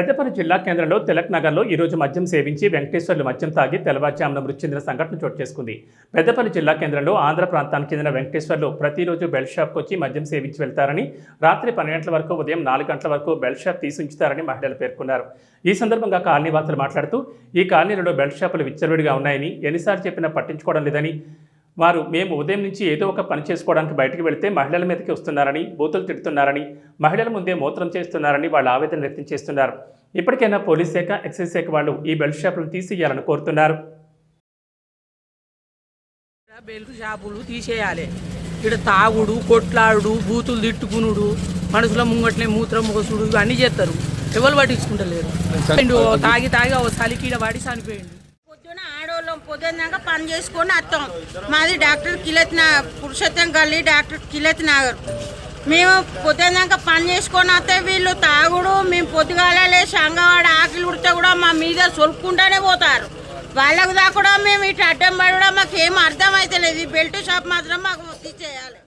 పెద్దపల్లి జిల్లా కేంద్రంలో తిలక్ నగర్లో ఈరోజు మద్యం సేవించి వెంకటేశ్వర్లు మద్యం తాగి తెల్లవారుజామున మృతి చెందిన సంఘటన చోటు చేసుకుంది. పెద్దపల్లి జిల్లా కేంద్రంలో ఆంధ్ర ప్రాంతానికి చెందిన వెంకటేశ్వర్లు ప్రతిరోజు బెల్ట్ షాప్కి వచ్చి మద్యం సేవించి వెళ్తారని రాత్రి పన్నెండు గంటల వరకు ఉదయం నాలుగు గంటల వరకు బెల్ట్ షాప్ తీసి ఉంచుతారని మహిళలు పేర్కొన్నారు. ఈ సందర్భంగా కాలనీ వార్తలు మాట్లాడుతూ ఈ కాలనీలలో బెల్ షాపులు విచ్చలవిడిగా ఉన్నాయని ఎన్నిసార్లు చెప్పినా పట్టించుకోవడం లేదని వారు మేము ఉదయం నుంచి ఏదో ఒక పని చేసుకోవడానికి బయటికి వెళితే మహిళల మీదకి వస్తున్నారని బూతులు తిడుతున్నారని మహిళల ముందే మూత్రం చేస్తున్నారని వాళ్ళు ఆవేదన వ్యక్తం చేస్తున్నారు. ఇప్పటికైనా పోలీస్ శాఖ ఎక్సైజ్ శాఖ వాళ్ళు ఈ బెల్ట్ షాపులను తీసేయాలని కోరుతున్నారు. బెల్ట్ షాపులు తీసేయాలి. ఇక్కడ తాగుడు కొట్లాడు బూతులు తిట్టుకునుడు మనుషుల ముంగట్లే మూత్రం మోసుడు ఇవన్నీ చేస్తారు ఎవరు పట్టించుకుంటలేరు. తాగి తాగి ఓ సలికి ఈడ పడి చనిపోయిండు. పొద్దున పొద్దున్నాక పని చేసుకొని వస్తాం. మాది డాక్టర్ కిలత్ నా పురుషోత్తం గల్లీ డాక్టర్ కిలత్ నగర్. మేము పొద్దున్నాక పని చేసుకొని వస్తే వీళ్ళు తాగుడు మేము పొద్దుగాల లేచి అంగవాడ ఆకలి ఉడితే కూడా మా మీద సొలుపుకుంటానే పోతారు. వాళ్ళకు దాకా కూడా మేము ఇటు అడ్డం పడడం మాకు ఏం అర్థం అయితే లేదు ఈ బెల్ట్ షాప్ మాత్రం మాకు తీసేయాలి